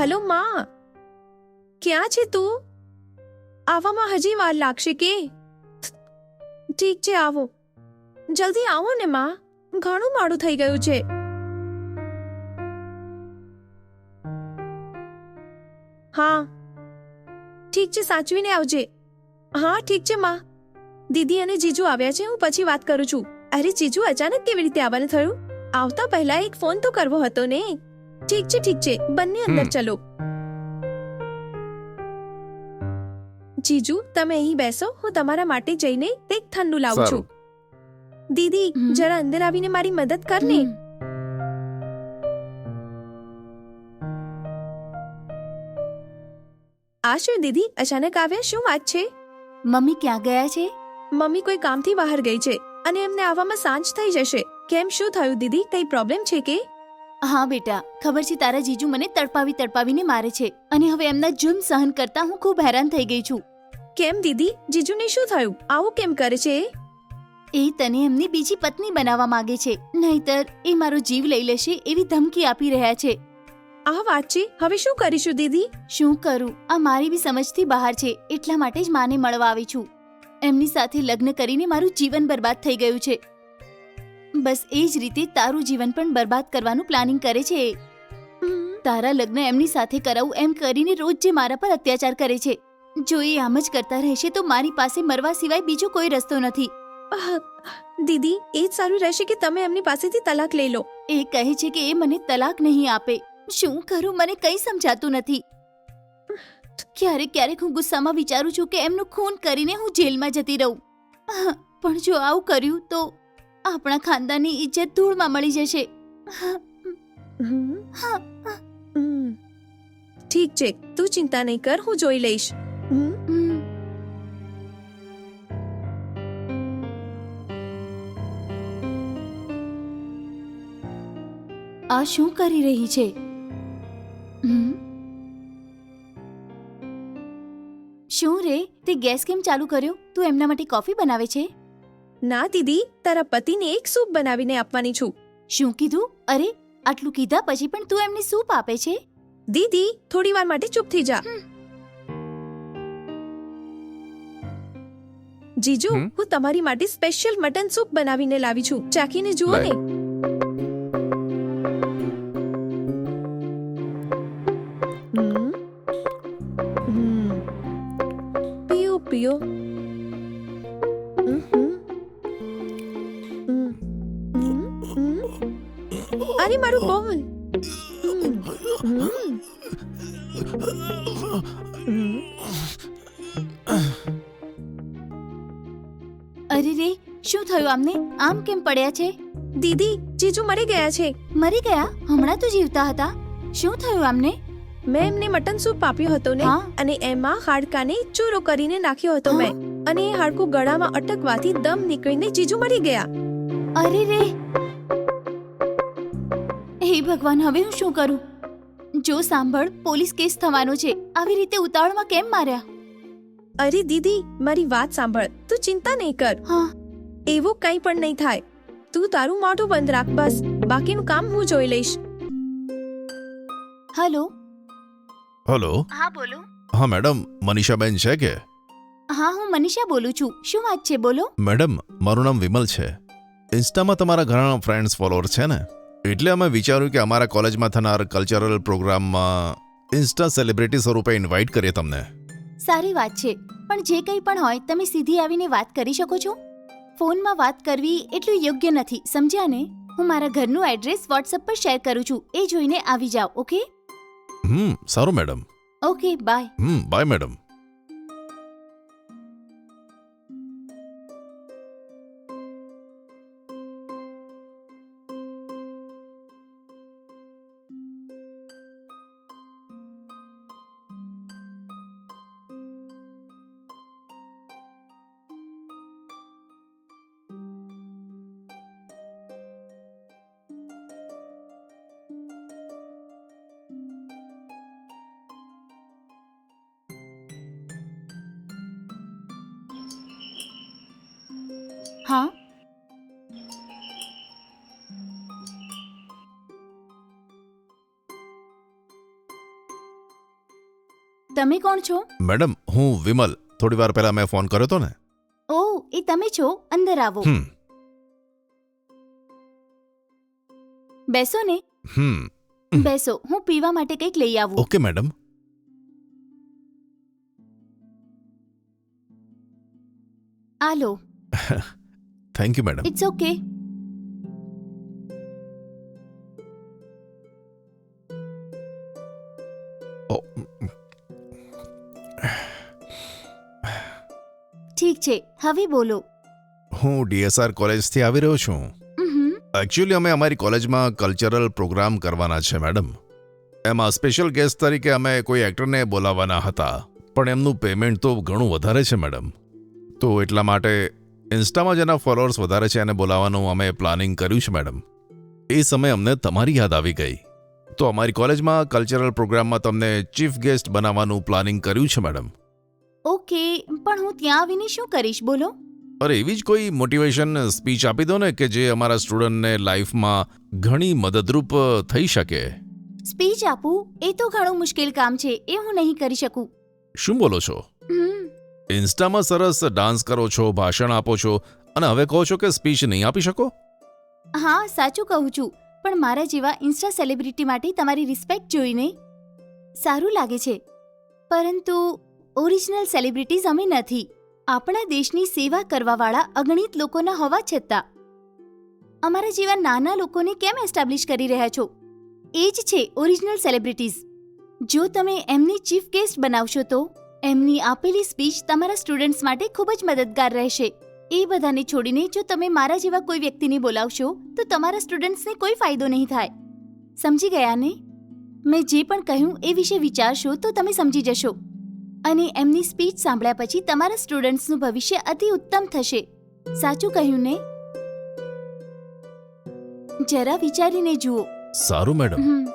Hello, માં. ક્યાં છે તું? આવવામાં હજી વાર લાગશે કે? ઠીક છે, આવો. જલ્દી આવો ને, માં. ઘણું માડું થઈ ગયું છે. હા. ઠીક છે, સાચવીને આવજે. હા, ઠીક છે, માં. દીદી અને જીજુ આવ્યા છે, હું પછી વાત કરું છું. અરે, જીજુ અચાનક કેવી રીતે આવવાનું થયું? આવતા પહેલા એક ફોન તો કરવો હતો ને. ઠીક છે ઠીક છે. બંને અંદર ચલો. જીજુ તમે અહીં બેસો. હું તમારા માટે જઈને એક ઠંડુ લાવું છું. દીદી જરા અંદર આવીને મારી મદદ કર ને. આ શું દીદી અચાનક આવ્યા? શું વાત છે? મમ્મી ક્યાં ગયા છે? મમ્મી કોઈ કામથી બહાર ગઈ છે અને એમને આવવામાં સાંજ થઈ જશે. કેમ? શું થયું દીદી? કઈ પ્રોબ્લેમ છે કે? હા બેટા ખબર છે તારા જીજુ મને તડપાવી તડપાવીને મારે છે અને હવે એમના જુમ સહન કરતા હું ખૂબ હેરાન થઈ ગઈ છું. કેમ દીદી? જીજુને શું થયું? આવું કેમ કરે છે? એ? તને એમની બીજી પત્ની બનાવવા માંગે છે નહીતર એ મારો જીવ લઈ લેશે એવી ધમકી આપી રહ્યા છે. આ વાત છે? હવે શું કરીશું દીદી? શું કરું? આ મારી બી સમજથી બહાર છે એટલા માટે જ માને મળવા આવી છું. એમની સાથે લગ્ન કરીને મારું જીવન બરબાદ થઈ ગયું છે. બસ એ જ રીતે તારું જીવન પણ બરબાદ કરવાનું પ્લાનિંગ કરે છે. તારા લગ્ન એમની સાથે કરાવું એમ કરીને રોજ જે મારા પર અત્યાચાર કરે છે. જો એ આમ જ કરતા રહેશે તો મારી પાસે મરવા સિવાય બીજો કોઈ રસ્તો નથી. દીદી એ જ સારું રહેશે કે તમે એમની પાસેથી તલાક લઈ લો. એ કહે છે કે એ મને તલાક નહીં આપે. શું કરું મને કંઈ સમજાતું નથી. ક્યારેક ક્યારેક હું ગુસ્સામાં વિચારું છું કે એમનું ખૂન કરીને હું જેલમાં જતી રહું. પણ જો આવું કર્યું તો આપણા ખાનદાનની ઇજ્જત ધૂળમાં મળી જશે. ઠીક છે તું ચિંતા નહીં કર હું જોઈ લઈશ. આ શું કરી રહી છે? શું રે તે ગેસ કેમ ચાલુ કર્યો? તું એમના માટે કોફી બનાવે છે? ના દીદી તારા પતિને એક સૂપ બનાવીને આપવાની છું. શું કીધું? અરે આટલું કીધા પછી પણ તું એમને સૂપ આપે છે? દીદી થોડી વાર માટે ચૂપ થઈ જા. જીજુ હું તમારી માટે સ્પેશિયલ મટન સૂપ બનાવીને લાવી છું. ચાખીને જુઓ ને. અરે મારું બોલ. અરે રે શું થયું આમને? આમ કેમ પડ્યા છે? દીદી જીજુ મરી ગયા છે. મરી ગયા? હમણાં તો જીવતા હતા. શું થયું આમને? મેં એમને મટન સૂપ આપ્યો હતો ને અને એમાં હાડકાને ચૂરો કરીને નાખ્યો હતો મેં. અને એ હાડકું ગળામાં અટકવાથી દમ નીકળીને જીજુ મરી ગયા. અરે રે. હે ભગવાન હવે હું શું કરું? જો સાંભળ પોલીસ કેસ થવાનો છે. આવી રીતે ઉતાવળમાં કેમ માર્યા? અરે દીદી મારી વાત સાંભળ. તું ચિંતા નહીં કર. હા. એવું કંઈ પણ નહીં થાય. તું તારું મોઢું બંધ રાખ બસ. બાકીનું કામ હું જોઈ લઈશ. હલો? હલો? હા બોલો. હા મેડમ મનીષાબેન છે કે? હા હું મનીષા બોલું છું. શું વાત છે બોલો? મેડમ મારું નામ વિમલ છે. ઇન્સ્ટામાં તમારા ઘણા ફ્રેન્ડ્સ ફોલોઅર છે ને? એટલે અમે વિચાર્યું કે અમારા કોલેજમાં થનાર કલ્ચરલ પ્રોગ્રામમાં ઇન્સ્ટા સેલિબ્રિટી સ્વરૂપે ઇન્વાઇટ કરીએ તમને. સારી વાત છે. પણ જે કંઈ પણ હોય તમે સીધી આવીને વાત કરી શકો છો? ફોનમાં વાત કરવી એટલું યોગ્ય નથી સમજ્યા ને? હું મારા ઘરનું એડ્રેસ વોટ્સઅપ પર શેર કરું છું. એ જોઈને આવી જાઓ ઓકે હમ સારું madam okay bye hmm bye madam હા તમે કોણ છો મેડમ હું વિમલ થોડી વાર પહેલા મેં ફોન કર્યો હતો ને ઓ એ તમે છો અંદર આવો હમ બેસો ને હમ બેસો હું પીવા માટે કંઈક લઈ આવું ઓકે મેડમ આ લો thank you madam it's okay ઠીક છે હવે બોલો હું ડીએસઆર કોલેજથી આવી રહ્યો છું. એકચ્યુઅલી અમે અમારી કોલેજમાં કલ્ચરલ પ્રોગ્રામ કરવાના છે મેડમ એમાં સ્પેશિયલ ગેસ્ટ તરીકે અમે કોઈ એક્ટરને બોલાવવાના હતા. પણ એમનું પેમેન્ટ તો ઘણું વધારે છે મેડમ તો એટલા માટે ઇન્સ્ટામાં જેના ફોલોઅર્સ વધારે છે એને બોલાવવાનું અમે પ્લાનિંગ કર્યું છે મેડમ એ સમયે અમને તમારી યાદ આવી ગઈ. તો અમારી કોલેજમાં કલ્ચરલ પ્રોગ્રામમાં તમને ચીફ ગેસ્ટ બનાવવાનું પ્લાનિંગ કર્યું છે મેડમ ઓકે પણ હું ત્યાં આવીને શું કરીશ બોલો? અરે એવી જ કોઈ મોટિવેશન સ્પીચ આપી દો ને કે જે અમારા સ્ટુડન્ટને લાઈફમાં ઘણી મદદરૂપ થઈ શકે. સ્પીચ આપું? એ તો ઘણું મુશ્કેલ કામ છે એ હું નહીં કરી શકું. શું બોલો છો? ઇન્સ્ટામાં સરસ ડાન્સ કરો છો, ભાષણ આપો છો અને હવે કહો છો કે સ્પીચ નહીં આપી શકો? હા, સાચું કહું છું. પણ મારા જેવા ઇન્સ્ટા સેલિબ્રિટી માટે તમારી રિસ્પેક્ટ જોઈને સારું લાગે છે. પરંતુ ઓરિજિનલ સેલિબ્રિટીઝ અમે નથી. આપણા દેશની સેવા કરવાવાળા અગણિત લોકોના હોવા છતાં. અમારા જેવા નાના લોકોને કેમ એસ્ટાબ્લિશ કરી રહ્યા છો? એ જ છે ઓરિજિનલ સેલિબ્રિટીઝ. જો તમે એમની ચીફ ગેસ્ટ બનાવશો તો? એમની આપેલી સ્પીચ તમારા સ્ટુડન્ટ્સ માટે ખૂબ જ મદદગાર રહેશે. એ બધાને છોડીને જો તમે મારા જેવા કોઈ વ્યક્તિને બોલાવશો તો તમારા સ્ટુડન્ટ્સને કોઈ ફાયદો નહીં થાય. સમજી ગયા ને? મેં જે પણ કહ્યું એ વિશે વિચારશો તો તમે સમજી જશો. અને એમની સ્પીચ સાંભળ્યા પછી તમારા સ્ટુડન્ટ્સનું ભવિષ્ય અતિ ઉત્તમ થશે. સાચું કહ્યું ને? જરા વિચારીને જુઓ. સારું મેડમ.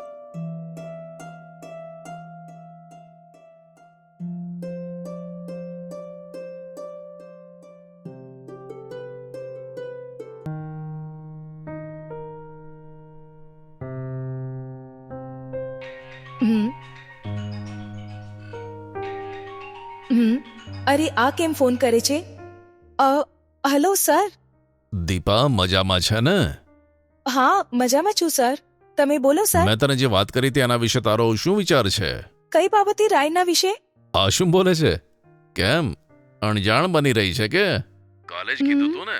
અરે આ કેમ ફોન કરે છે? અ હલો સર? દીપા મજામાં છે ને? હા મજામાં છું સર. તમે બોલો સર. મેં તને જે વાત કરી હતી એના વિશે તારો શું વિચાર છે? કઈ બાબતે રાયના વિશે? આ શું બોલે છે? કેમ? અણજાણ બની રહી છે કે? કોલેજ કીધું તું ને?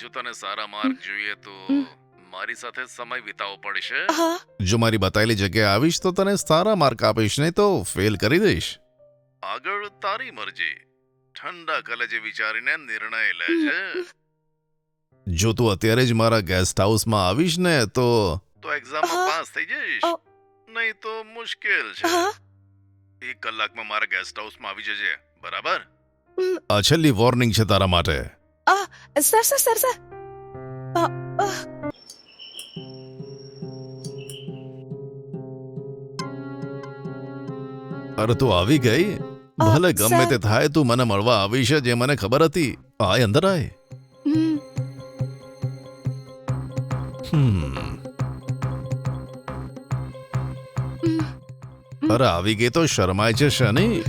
જો તને સારા માર્ક જોઈએ તો હમ. મારી સાથે સમય વિતાવવો પડશે. જો મારી બતાવેલી જગ્યાએ આવીશ તો તને સારા માર્ક આપીશ નહીં તો ફેલ કરી દઈશ. આગળ તારી મરજી. ઠંડા કલેજે વિચારીને નિર્ણય લેજે જો તું અત્યારે જ મારા ગેસ્ટ હાઉસમાં આવીશ ને તો તો એક્ઝામમાં પાસ થઈ જઈશ. નહીં તો મુશ્કેલ છે. એક કલાકમાં મારા ગેસ્ટ હાઉસમાં આવી જજે. બરાબર. આ છેલ્લી વોર્નિંગ છે તારા માટે. Sir sir sir sir. અરે તું આવી ગઈ? ભલે ગમે તે થાય તું મને મળવા આવીશ છે જે મને ખબર હતી. આય અંદર આય. અરે આવી ગઈ તો શરમાય છે શની.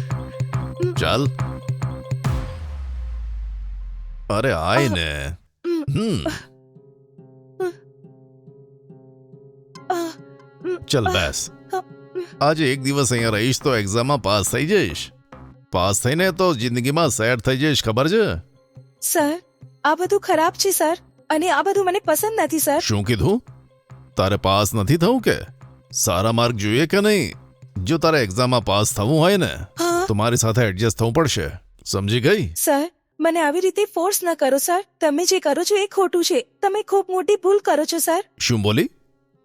ચાલ. અરે આય ને. હમ. ચલ બેસ. આજે એક દિવસ અહીંયા રહીશ તો એક્ઝામમાં પાસ થઈ જઈશ. પાસ થઈને તો જિંદગીમાં સેટ થઈ જઈશ ખબર છે? સર આ બધું ખરાબ છે સર. અને આ બધું મને પસંદ નથી સર. શું કીધું? તારે પાસ નથી થવું કે? સારા માર્ક જોઈએ કે નહીં? જો તારે એક્ઝામમાં પાસ થવું હોય ને તો મારી સાથે એડજસ્ટ થવું પડશે. સમજી ગઈ? સર મને આવી રીતે ફોર્સ ન કરો સર. તમે જે કરો છો એ ખોટું છે. તમે ખૂબ મોટી ભૂલ કરો છો સર. શું બોલી?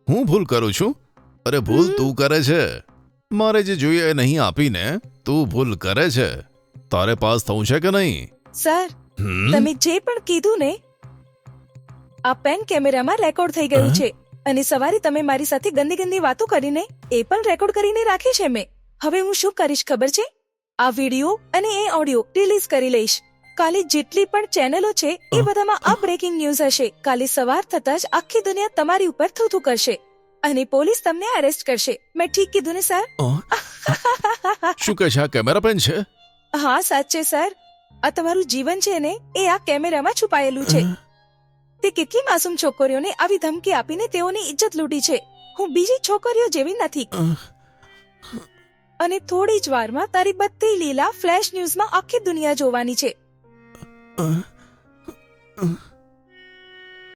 હું ભૂલ કરું છું? અરે ભૂલ તું કરે છે. મારે જે જોઈએ એ નહીં આપીને તું ભૂલ કરે છે. તારે પાસ થવું છે કે નહીં? સર હમ? તમે જે પણ કીધું ને આ પેન કેમેરામાં રેકોર્ડ થઈ ગયું છે. અને સવારે તમે મારી સાથે ગંદી ગંદી વાતો કરીને એ પણ રેકોર્ડ કરીને રાખી છે મેં. હવે હું શું કરીશ ખબર છે? આ વીડિયો અને એ ઓડિયો રિલીઝ કરી લઈશ. કાલે જેટલી પણ ચેનલો છે એ બધામાં આ બ્રેકિંગ ન્યૂઝ હશે. કાલે સવાર થતા જ આખી દુનિયા તમારી ઉપર થૂથું કરશે. અને પોલીસ તમને અરેસ્ટ કરશે. મેં ઠીક કીધું ને સર? શું કહે છે? આ કેમેરા પેન છે? હા સાચે સર આ તમારું જીવન છે ને એ આ કેમેરામાં છુપાયેલું છે. તે કેટલી માસૂમ છોકરીઓને આવી ધમકી આપીને તેઓની ઇજ્જત લૂંટી છે. હું બીજી છોકરીઓ જેવી નથી. અને થોડી જ વારમાં તારી બધી લીલા ફ્લેશ ન્યૂઝમાં આખી દુનિયા જોવાની છે.